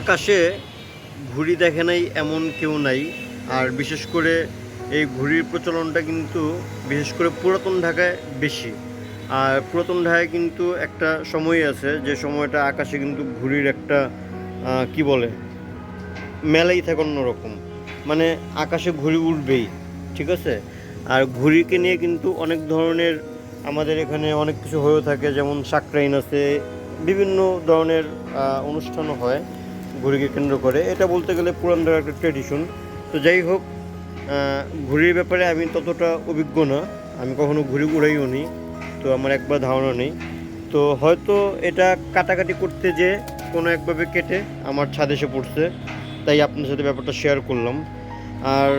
আকাশে ঘুড়ি দেখে নাই, এমন কেউ নাই। আর বিশেষ করে এই ঘুড়ির প্রচলনটা কিন্তু বিশেষ করে পুরাতন ঢাকায় বেশি। আর পুরাতন ঢাকায় কিন্তু একটা সময় আছে, যে সময়টা আকাশে কিন্তু ঘুড়ির একটা কি বলে, মেলাই থাকে অন্যরকম। মানে আকাশে ঘুড়ি উঠবেই, ঠিক আছে? আর ঘুড়িকে নিয়ে কিন্তু অনেক ধরনের আমাদের এখানে অনেক কিছু হয়েও থাকে, যেমন সাকরাইন আছে, বিভিন্ন ধরনের অনুষ্ঠানও হয়। ঘুড়িকে কেন্দ্র করে। এটা বলতে গেলে পুরান ঢাকার একটা ট্রেডিশন তো যাই হোক ঘুড়ির ব্যাপারে আমি ততটা অভিজ্ঞ না। আমি কখনো ঘুড়ি উড়াইও নি, তো আমার একবার ধারণা নেই। তো হয়তো এটা কাটাকাটি করতে যে কোনো একভাবে কেটে আমার ছাদ এসে পড়ছে, তাই আপনার সাথে ব্যাপারটা শেয়ার করলাম। আর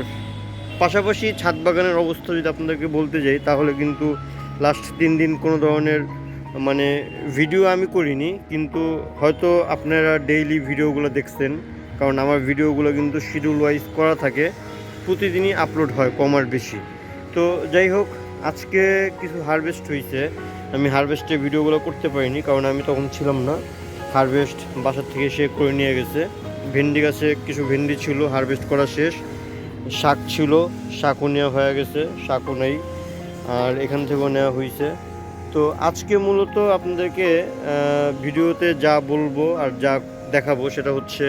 পাশাপাশি ছাদ বাগানের অবস্থা যদি আপনাদেরকে বলতে যাই, তাহলে কিন্তু লাস্ট তিন দিন কোনো ধরনের মানে ভিডিও আমি করিনি, কিন্তু হয়তো আপনারা ডেইলি ভিডিওগুলো দেখছেন, কারণ আমার ভিডিওগুলো কিন্তু শিডিউল ওয়াইজ করা থাকে, প্রতিদিনই আপলোড হয় কম আর বেশি। তো যাই হোক, আজকে কিছু হারভেস্ট হয়েছে আমি হারভেস্টের ভিডিওগুলো করতে পারিনি, কারণ আমি তখন ছিলাম না। হারভেস্ট বাসার থেকে সে করে নিয়ে গেছে। ভেন্ডি গাছে কিছু ভেন্ডি ছিল হারভেস্ট করা শেষ। শাক ছিল, শাকও নেওয়া হয়ে গেছে, শাকও নেই। আর এখান থেকেও নেওয়া হয়েছে তো আজকে মূলত আপনাদেরকে ভিডিওতে যা বলব আর যা দেখাবো সেটা হচ্ছে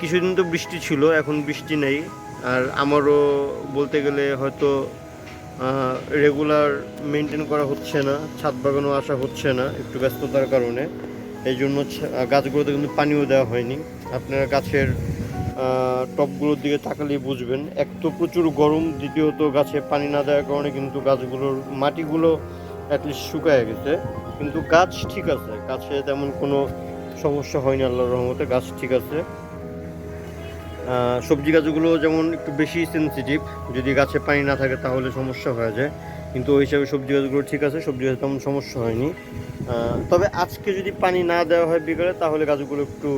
কিছুদিন তো বৃষ্টি ছিল এখন বৃষ্টি নেই। আর আমারও বলতে গেলে হয়তো রেগুলার মেনটেন করা হচ্ছে না ছাদ বাগানও আসা হচ্ছে না একটু ব্যস্ততার কারণে। এই জন্য গাছগুলোতে কিন্তু পানিও দেওয়া হয়নি। আপনারা গাছের আহ, টবগুলোর দিকে তাকালেই বুঝবেন। এক তো প্রচুর গরম দ্বিতীয়ত গাছে পানি না দেওয়ার কারণে কিন্তু গাছগুলোর মাটিগুলো অ্যাটলিস্ট শুকায় গেছে। কিন্তু গাছ ঠিক আছে। গাছে তেমন কোনো সমস্যা হয়নি আল্লাহর রহমতে, গাছ ঠিক আছে। সবজি গাছগুলো যেমন একটু বেশি সেন্সিটিভ যদি গাছে পানি না থাকে তাহলে সমস্যা হয়ে যায়। কিন্তু ওই হিসাবে সবজি গাছগুলো ঠিক আছে, সবজি গাছে তেমন সমস্যা হয়নি। তবে আজকে যদি পানি না দেওয়া হয় বিকালে, তাহলে গাছগুলো একটু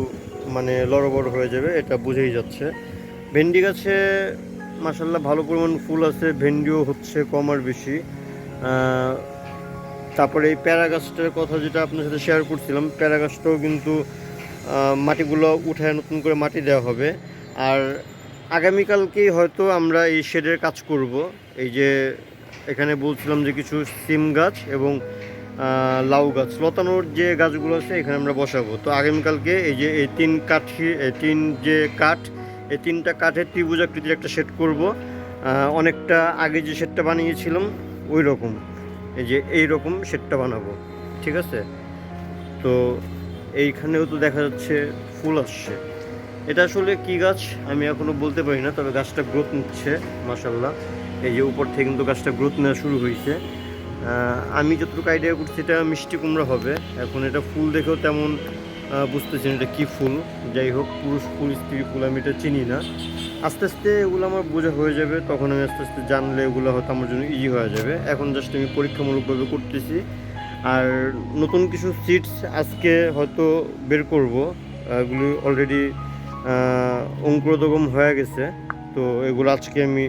মানে লড়বড় হয়ে যাবে, এটা বুঝেই যাচ্ছে। ভেন্ডি গাছে মাসাল্লাহ ভালো পরিমাণ ফুল আছে, ভেন্ডিও হচ্ছে কম আর বেশি। তারপরে এই প্যারা গাছটার কথা যেটা আপনার সাথে শেয়ার করছিলাম প্যারা গাছটাও কিন্তু মাটিগুলো উঠায় নতুন করে মাটি দেওয়া হবে। আর আগামীকালকেই হয়তো আমরা এই শেডের কাজ করব। এই যে এখানে বলছিলাম যে কিছু সিম গাছ এবং লাউ গাছ, লতানোর যে গাছগুলো আছে এখানে আমরা বসাবো। তো আগামীকালকে এই যে এই তিন কাঠি এই তিন যে কাঠ, এই তিনটা কাঠের ত্রিভুজাকৃতির একটা শেড করব। অনেকটা আগে যে শেডটা বানিয়েছিলাম, ওই রকম। এই যে এই রকম শেডটা বানাবো, ঠিক আছে? তো এইখানেও তো দেখা যাচ্ছে ফুল আসছে। এটা আসলে কি গাছ? আমি এখনও বলতে পারি না, তবে গাছটা গ্রোথ নিচ্ছে মাসাল্লাহ এই যে উপর থেকে কিন্তু গাছটা গ্রোথ নেওয়া শুরু হয়েছে। আমি যতটুকু আইডিয়া করছি এটা মিষ্টি কুমড়া হবে। এখন এটা ফুল দেখেও তেমন বুঝতেছি না এটা কী ফুল। যাই হোক, পুরুষ ফুল, স্ত্রী ফুল আমি এটা চিনি না। আস্তে আস্তে এগুলো আমার বোঝা হয়ে যাবে, তখন আমি আস্তে আস্তে জানলে এগুলো হয়তো আমার জন্য ইজি হয়ে যাবে। এখন জাস্ট আমি পরীক্ষামূলকভাবে করতেছি। আর নতুন কিছু সিটস আজকে হয়তো বের করব, এগুলি অলরেডি অঙ্কুরোদগম হয়ে গেছে। তো এগুলো আজকে আমি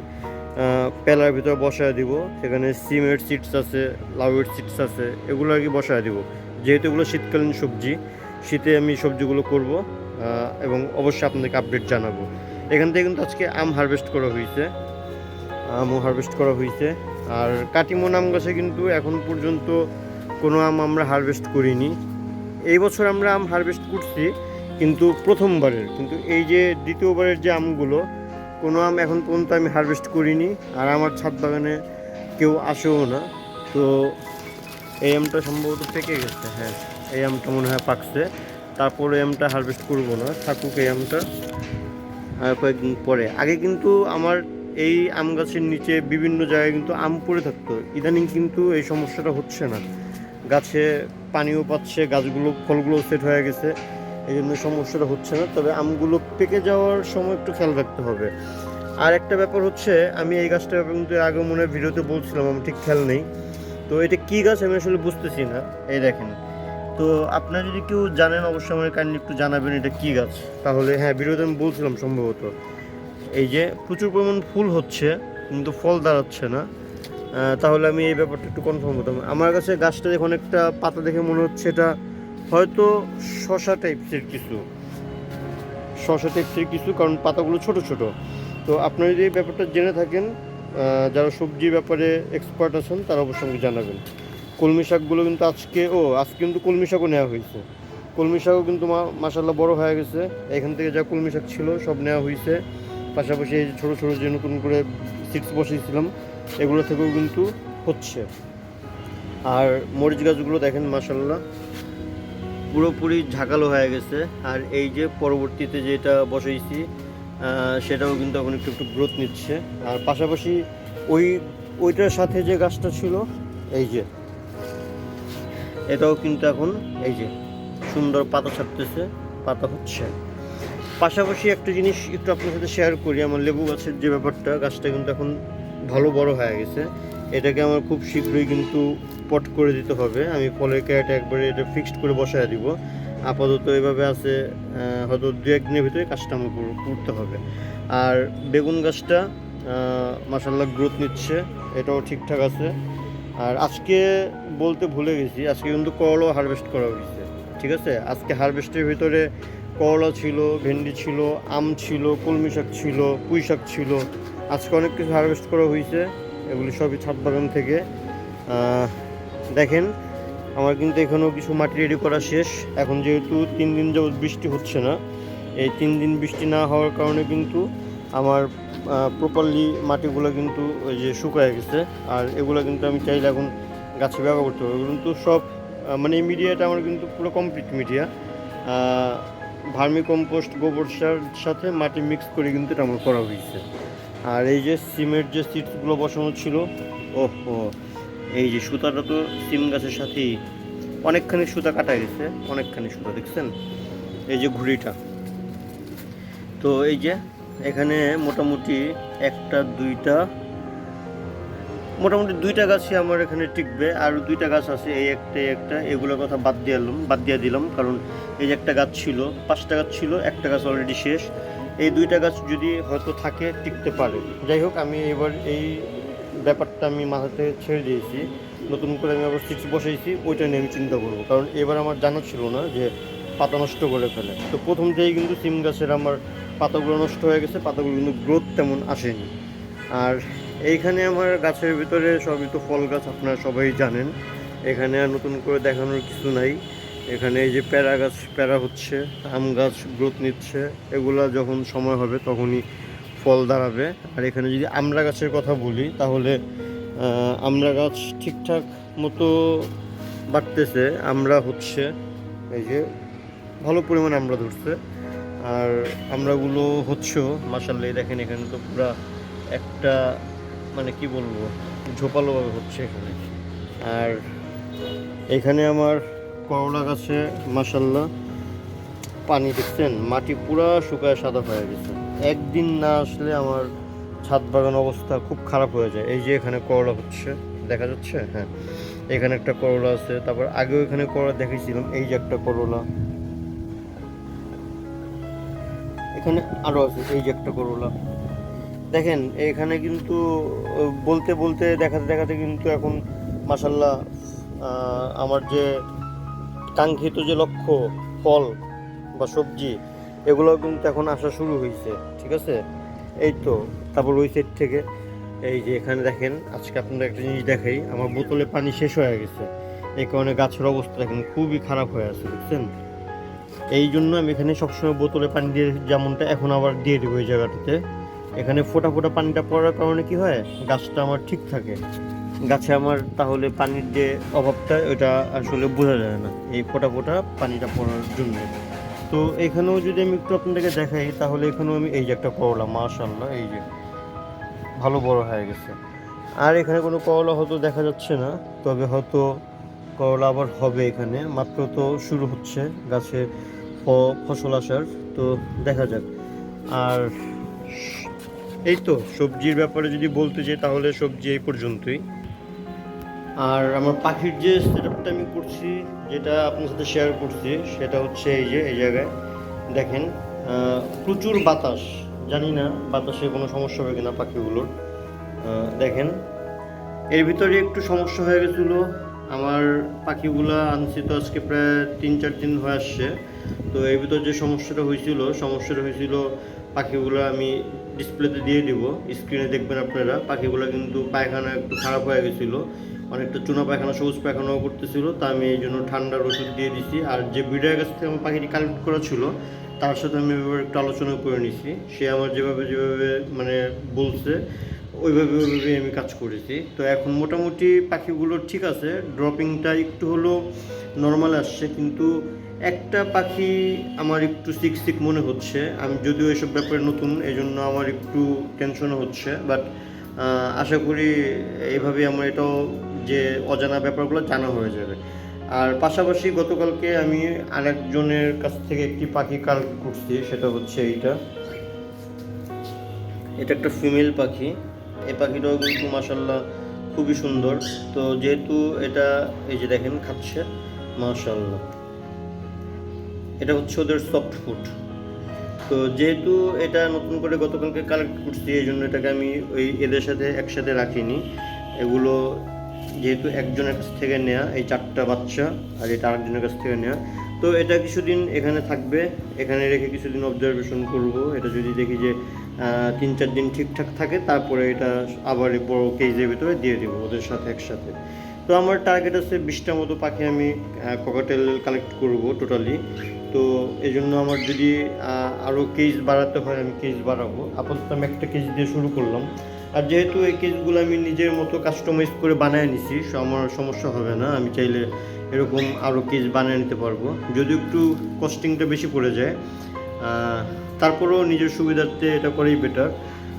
পেলার ভিতরে বসায় দিব। সেখানে সিমের সিটস আছে, লাউয়ের সিটস আছে, এগুলো আর কি বসায় দিব। যেহেতু এগুলো শীতকালীন সবজি, শীতে আমি সবজিগুলো করব এবং অবশ্যই আপনাদেরকে আপডেট জানাব। এখান থেকে কিন্তু আজকে আম হারভেস্ট করা হয়েছে। আমও হারভেস্ট করা হয়েছে। আর কাটিমন আম গাছে কিন্তু এখন পর্যন্ত কোনো আম আমরা হারভেস্ট করিনি। এই বছর আমরা আম হারভেস্ট করছি, কিন্তু প্রথমবারের। কিন্তু এই যে দ্বিতীয়বারের যে আমগুলো, কোনো আম এখন পর্যন্ত আমি হারভেস্ট করিনি। আর আমার ছাদ বাগানে কেউ আসেও না। তো এই আমটা সম্ভবত পেকে গেছে হ্যাঁ। এই আমটা মনে হয় পাকছে। তারপরে আমটা হারভেস্ট করব না, থাকুক এই আমটা। কয়েকদিন পরে। আগে কিন্তু আমার এই আম গাছের নিচে বিভিন্ন জায়গায় কিন্তু আম পড়ে থাকতো। ইদানিং কিন্তু এই সমস্যাটা হচ্ছে না। গাছে পানিও পাচ্ছে, গাছগুলো, ফলগুলো সেট হয়ে গেছে। এই জন্য সমস্যাটা হচ্ছে না। তবে আমগুলো পেকে যাওয়ার সময় একটু খেয়াল রাখতে হবে। আর একটা ব্যাপার হচ্ছে, আমি এই গাছটার ব্যাপারে কিন্তু আগে মনে ভিডিওতে বলছিলাম, আমি ঠিক খেয়াল নেই। তো এটা কী গাছ আমি আসলে বুঝতেছি না। এই দেখেন। তো আপনারা যদি কেউ জানেন অবশ্যই আমার কাইন্ডলি একটু জানাবেন এটা কী গাছ। তাহলে হ্যাঁ ভিডিওতে আমি বলছিলাম সম্ভবত। এই যে প্রচুর পরিমাণ ফুল হচ্ছে কিন্তু ফল দাঁড়াচ্ছে না। তাহলে আমি এই ব্যাপারটা একটু কনফার্ম হতাম আমার কাছে গাছটা দেখে অনেকটা পাতা দেখে মনে হচ্ছে এটা হয়তো শশা টাইপসের কিছু। শশা টাইপসের কিছু কারণ পাতাগুলো ছোট ছোট। তো আপনারা যদি এই ব্যাপারটা জেনে থাকেন যারা সবজির ব্যাপারে এক্সপার্ট আছেন তারা অবশ্যই আমাকে জানাবেন। কলমি শাকগুলো কিন্তু আজকে, ও, আজকে কিন্তু কলমি শাকও নেওয়া হয়েছে। কলমি শাকও কিন্তু মাসাল্লাহ বড় হয়ে গেছে। এখান থেকে যা কলমি শাক ছিল সব নেওয়া হয়েছে। পাশাপাশি এই যে ছোটো ছোটো যে নতুন করে সিটস বসিয়েছিলাম, এগুলো থেকেও কিন্তু হচ্ছে। আর মরিচ গাছগুলো দেখেন মাসাল্লাহ পুরোপুরি ঝাঁকালো হয়ে গেছে। আর এই যে পরবর্তীতে যেটা বসাইছি সেটাও কিন্তু এখন একটু একটু গ্রোথ নিচ্ছে। আর পাশাপাশি ওই, ওইটার সাথে যে গাছটা ছিল, এই যে এটাও কিন্তু এখন এই যে সুন্দর পাতা ছাড়তেছে, পাতা হচ্ছে। পাশাপাশি একটা জিনিস একটু আপনার সাথে শেয়ার করি, আমার লেবু গাছের যে ব্যাপারটা, গাছটা কিন্তু এখন ভালো বড় হয়ে গেছে। এটাকে আমার খুব শীঘ্রই কিন্তু পট করে দিতে হবে। আমি ফলের ক্যারেটে একবারে এটা ফিক্সড করে বসায় দিব। আপাতত এভাবে আছে হয়তো দু একদিনের ভিতরে কাজটা আমার করতে হবে। আর বেগুন গাছটা মাসাল্লাহ গ্রোথ নিচ্ছে, এটাও ঠিকঠাক আছে। আর আজকে বলতে ভুলে গেছি, আজকে কিন্তু করলাও হারভেস্ট করা হয়েছে, ঠিক আছে? আজকে হারভেস্টের ভিতরে করলা ছিল, ভেন্ডি ছিল, আম ছিল, কলমি শাক ছিল, পুঁই শাক ছিল, আজকে অনেক কিছু হারভেস্ট করা হয়েছে, এগুলি সবই ছাদ বাগান থেকে। দেখেন, আমার কিন্তু এখানেও কিছু মাটি রেডি করা শেষ, এখন যেহেতু তিন দিন যাবত বৃষ্টি হচ্ছে না, এই তিন দিন বৃষ্টি না হওয়ার কারণে কিন্তু আমার প্রপারলি মাটিগুলো কিন্তু ওই যে শুকায় গেছে। আর এগুলো কিন্তু আমি চাইলে এখন গাছে ব্যবহার করতে পারব। কিন্তু সব মানে এই মিডিয়াটা আমার কিন্তু পুরো কমপ্লিট মিডিয়া ভার্মি কম্পোস্ট গোবর সার সাথে মাটি মিক্স করে কিন্তু এটা আমার করা হয়েছে। আর এই যে সিমের যে সিটসগুলো বসানো ছিল ও, এই যে সুতাটা তো সিম গাছের সাথেই অনেকখানি সুতা কাটা গেছে, অনেকখানি সুতা, দেখছেন? এই যে ঘুড়িটা। তো এই যে এখানে মোটামুটি একটা, দুইটা, মোটামুটি দুইটা গাছই আমার এখানে টিকবে। আর দুইটা গাছ আছে, এই একটা একটা, এগুলোর কথা বাদ দিয়ে বাদ দিয়ে দিলাম। কারণ এই যে একটা গাছ ছিল, পাঁচটা গাছ ছিল, একটা গাছ অলরেডি শেষ। এই দুইটা গাছ যদি হয়তো থাকে, টিকতে পারে। যাই হোক, আমি এবার এই ব্যাপারটা আমি মাথাতে ছেড়ে দিয়েছি। নতুন করে আমি আবার সিক্স বসাইছি, ওইটা নিয়ে আমি চিন্তা করব। কারণ এবার আমার জানা ছিল না যে পাতা নষ্ট করে ফেলে। তো প্রথম থেকেই কিন্তু সিম গাছের আমার পাতাগুলো নষ্ট হয়ে গেছে, পাতাগুলো কিন্তু গ্রোথ তেমন আসেনি। আর এইখানে আমার গাছের ভিতরে সবই তো ফল গাছ, আপনারা সবাই জানেন। এখানে আর নতুন করে দেখানোর কিছু নাই। এখানে এই যে প্যারা গাছ প্যারা হচ্ছে, আম গাছ গ্রোথ নিচ্ছে। এগুলা যখন সময় হবে তখনই ফল দাঁড়াবে। আর এখানে যদি আমড়া গাছের কথা বলি, তাহলে আমড়া গাছ ঠিকঠাক মতো বাড়তেছে। আমরা হচ্ছে, এই যে ভালো পরিমাণে আমরা ধরছে। আর আমরাগুলো হচ্ছেও মাসাল্লাহ দেখেন এখানে তো পুরা একটা মানে কি বলব, ঝোপালোভাবে হচ্ছে এখানে। আর এখানে আমার করলা গাছে মাসাল্লাহ পানি দেখছেন, মাটি পুরা শুকায় সাদা হয়ে গেছে। একদিন না আসলে আমার ছাদ বাগান অবস্থা খুব খারাপ হয়ে যায়। এই যে এখানে করলা হচ্ছে, দেখা যাচ্ছে? হ্যাঁ এখানে একটা করলা আছে, তারপর আগেও এখানে করলা দেখেছিলাম এই যে একটা করলা। এখানে আরও আছে, এই যে একটা করলা দেখেন, এখানে কিন্তু, বলতে বলতে, দেখাতে দেখাতে কিন্তু এখন মাসাল্লাহ আমার যে কাঙ্ক্ষিত যে লক্ষ্য, ফল বা সবজি এগুলো কিন্তু এখন আসা শুরু হয়েছে ঠিক আছে? এই তো, তারপর ওই সাইড থেকে, এই যে এখানে দেখেন, আজকে আপনাদের একটা জিনিস দেখাই, আমার বোতলে পানি শেষ হয়ে গেছে। এই কারণে গাছের অবস্থা দেখেন খুবই খারাপ হয়ে আছে, বুঝছেন? এই জন্য আমি এখানে সবসময় বোতলে পানি দিয়ে যেমনটা এখন আবার দিয়ে দেবো এই জায়গাটাতে। এখানে ফোটা ফোটা পানিটা পড়ার কারণে কি হয়? গাছটা আমার ঠিক থাকে। গাছে আমার তাহলে পানির যে অভাবটা, ওটা আসলে বোঝা যায় না, এই ফোটা ফোটা পানিটা পড়ার জন্য। তো এখানেও যদি আমি একটু আপনাদেরকে দেখাই, তাহলে এখানেও আমি এই যে একটা করলা মাশাল্লাহ এই যে। ভালো বড় হয়ে গেছে। আর এখানে কোনো করলা হয়তো দেখা যাচ্ছে না, তবে হয়তো করলা আবার হবে এখানে। মাত্র তো শুরু হচ্ছে গাছে ফসল আসার তো দেখা যাক। আর এই তো, সবজির ব্যাপারে যদি বলতে চাই তাহলে সবজি এই পর্যন্তই। আর আমার পাখির যে সেটআপটা আমি করছি, যেটা আপনার সাথে শেয়ার করছি, সেটা হচ্ছে এই যে, এই জায়গায়। দেখেন প্রচুর বাতাস। জানি না, বাতাসে কোনো সমস্যা হবে কিনা পাখিগুলোর। দেখেন, এর ভিতরে একটু সমস্যা হয়ে গেছিল। আমার পাখিগুলো আনছি তো আজকে প্রায় তিন, চার দিন হয়ে আসছে। তো এর ভিতর যে সমস্যাটা হয়েছিল সমস্যাটা হয়েছিল পাখিগুলো আমি ডিসপ্লেতে দিয়ে দিব। স্ক্রিনে দেখবেন আপনারা, পাখিগুলো কিন্তু পায়খানা একটু খারাপ হয়ে গেছিল। অনেকটা চুনা পায়খানা, সবুজ পায়খানাও করতেছিল। তা আমি এই জন্য ঠান্ডার ওষুধ দিয়ে দিছি। আর যে বিডার কাছ থেকে আমার পাখিটি কালেক্ট করা ছিল, তার সাথে আমি এবার একটু আলোচনা করে নিছি। সে আমার যেভাবে যেভাবে মানে বলছে, ওইভাবে ওইভাবে আমি কাজ করেছি। তো এখন মোটামুটি পাখিগুলো ঠিক আছে। ড্রপিংটা একটু হলেও নর্মাল আসছে। কিন্তু একটা পাখি আমার একটু সিক সিক মনে হচ্ছে। আমি যদিও এসব ব্যাপারে নতুন এই জন্য আমার একটু টেনশনও হচ্ছে। বাট আশা করি এইভাবে আমার এটাও যে অজানা ব্যাপারগুলো জানা হয়ে যাবে। আর পাশাপাশি গতকালকে আমি আরেকজনের কাছ থেকে একটি পাখি কালেক্ট করছি, সেটা হচ্ছে এইটা। এটা একটা ফিমেল পাখি। এই পাখিটাও কিন্তু মাসাল্লাহ খুবই সুন্দর। তো যেহেতু এটা, এই যে দেখেন, খাচ্ছে। মাশাল্লাহ এটা হচ্ছে ওদের সফট ফুড তো যেহেতু এটা নতুন করে গতকালকে কালেক্ট করছি, এই জন্য এটাকে আমি ওই এদের সাথে একসাথে রাখিনি। এগুলো যেহেতু একজনের কাছ থেকে নেওয়া এই চারটা বাচ্চা আর এটা আরেকজনের কাছ থেকে নেওয়া তো এটা কিছুদিন এখানে থাকবে। এখানে রেখে কিছুদিন অবজারভেশন করব। এটা যদি দেখি যে তিন চার দিন ঠিকঠাক থাকে, তারপরে এটা আবার বড় কেজের ভিতরে দিয়ে দিব ওদের সাথে একসাথে। তো আমার টার্গেট আছে বিশটার মতো পাখি আমি ককাটেল কালেক্ট করব টোটালি তো এই জন্য আমার যদি আরও কেজ বাড়াতে হয় আমি কেজ বাড়াবো। আপাতত আমি একটা কেজ দিয়ে শুরু করলাম। আর যেহেতু এই কেজগুলো আমি নিজের মতো কাস্টমাইজ করে বানিয়ে নিছি, সো আমার সমস্যা হবে না। আমি চাইলে এরকম আরও কেজ বানিয়ে নিতে পারব। যদিও একটু কস্টিংটা বেশি পড়ে যায় তারপরেও নিজের সুবিধার্থে এটা করেই বেটার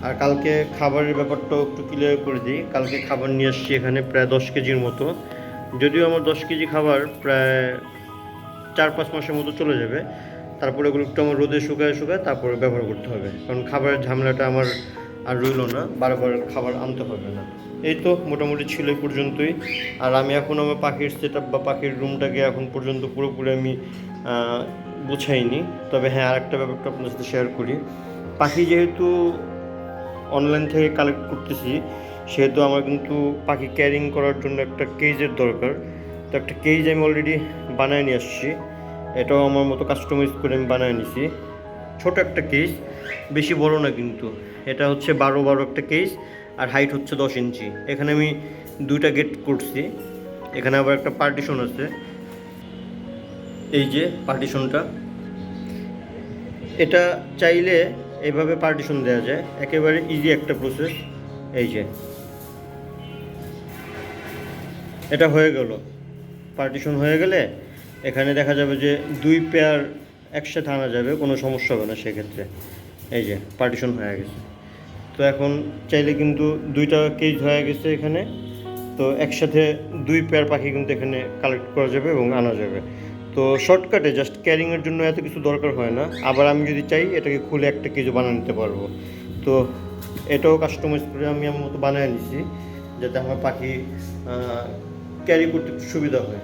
আর কালকে খাবারের ব্যাপারটাও একটু ক্লিয়ার করে দিই। কালকে খাবার নিয়ে আসছি এখানে প্রায় দশ কেজির মতো। যদিও আমার দশ কেজি খাবার প্রায় চার পাঁচ মাসের মতো চলে যাবে। তারপরে এগুলো একটু আমার রোদে শুকায় শুকায় তারপরে ব্যবহার করতে হবে। কারণ খাবারের ঝামেলাটা আমার আর রইল না, বারবার খাবার আনতে হবে না। এই তো মোটামুটি ছিল এই পর্যন্তই। আর আমি এখন আমার পাখির সেট বা পাখির রুমটাকে এখন পর্যন্ত পুরোপুরি আমি গুছাইনি। তবে হ্যাঁ আরেকটা ব্যাপারটা আপনার সাথে শেয়ার করি। পাখি যেহেতু অনলাইন থেকে কালেক্ট করতেছি। সেহেতু আমার কিন্তু পাখি ক্যারিং করার জন্য একটা কেজের দরকার। তো একটা কেজ আমি অলরেডি বানায় নিয়ে আসছি। এটাও আমার মতো কাস্টমাইজ করে আমি বানায় নিছি। ছোট একটা কেজ বেশি বড় না কিন্তু। এটা হচ্ছে বারো বারো একটা কেজ আর হাইট হচ্ছে দশ ইঞ্চি। এখানে আমি দুইটা গেট করছি। এখানে আবার একটা পার্টিশন আছে। এই যে পার্টিশনটা এটা চাইলে এভাবে পার্টিশন দেওয়া যায়। একেবারে ইজি একটা প্রসেস এই যে। এটা হয়ে গেল। পার্টিশন হয়ে গেলে এখানে দেখা যাবে যে দুই পেয়ার একসাথে আনা যাবে, কোনো সমস্যা হবে না সেক্ষেত্রে। এই যে পার্টিশন হয়ে গেছে। তো এখন চাইলে কিন্তু দুইটা কেজ হয়ে গেছে এখানে। তো একসাথে দুই পেয়ার পাখি কিন্তু এখানে কালেক্ট করা যাবে এবং আনা যাবে। তো শর্টকাটে জাস্ট ক্যারিংয়ের জন্য এত কিছু দরকার হয় না। আবার আমি যদি চাই, এটাকে খুলে একটা কিছু বানিয়ে নিতে পারব। তো এটাও কাস্টমাইজ করে আমি আমার মতো বানিয়ে নিছি যাতে আমার পাখি ক্যারি করতে সুবিধা হয়।